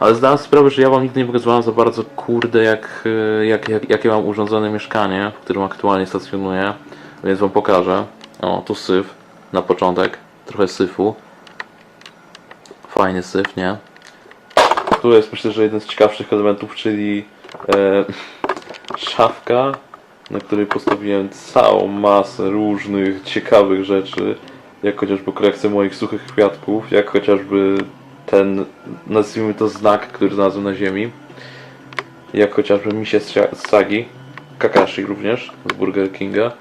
Ale zdałem sprawę, że ja wam nigdy nie pokazywałem za bardzo, kurde, jak, y, jak, jak, jakie mam urządzone mieszkanie, w którym aktualnie stacjonuję. Więc wam pokażę. O, tu syf na początek. Trochę syfu. Fajny syf, nie? Tu jest myślę, że jeden z ciekawszych elementów, czyli e, szafka, na której postawiłem całą masę różnych ciekawych rzeczy, jak chociażby kolekcję moich suchych kwiatków, jak chociażby ten, nazwijmy to znak, który znalazłem na ziemi, jak chociażby misie z sagi, Kakashi również, z Burger Kinga,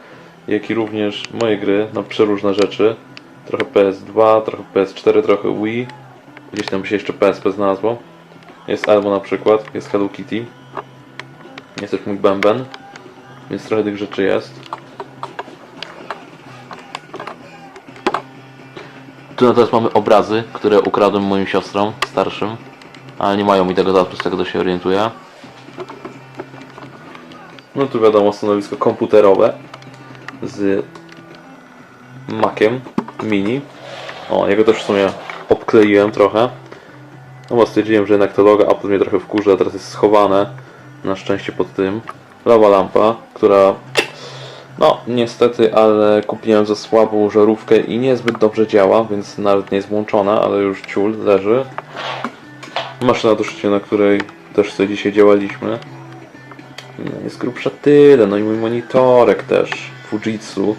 jak i również moje gry na przeróżne rzeczy, trochę PS2, trochę PS4, trochę Wii, gdzieś tam się jeszcze PSP znalazło. Jest Elmo na przykład, jest Hello Kitty, jest też mój bęben, więc trochę tych rzeczy jest. Tu natomiast mamy obrazy, które ukradłem moim siostrom starszym, ale nie mają mi tego datu, z tego się orientuję. No tu wiadomo stanowisko komputerowe z Maciem Mini. O, jego też w sumie obkleiłem trochę. No bo stwierdziłem, że jednak to logo Apple mnie trochę wkurza, teraz jest schowane na szczęście pod tym. Lawa lampa, która no niestety, ale kupiłem za słabą żarówkę i niezbyt dobrze działa, więc nawet nie jest włączona, ale już ciul leży. Maszyna do szycia, na której też sobie dzisiaj działaliśmy. No, jest grubsza tyle, no i mój monitorek też, Fujitsu.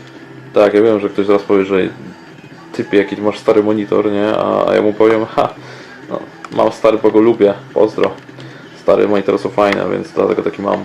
Tak, ja wiem, że ktoś zaraz powie, że typie jaki masz stary monitor, nie? A, ja mu powiem, ha, no, mam stary, bo go lubię, pozdro. Stare monitory są fajne, więc dlatego taki mam.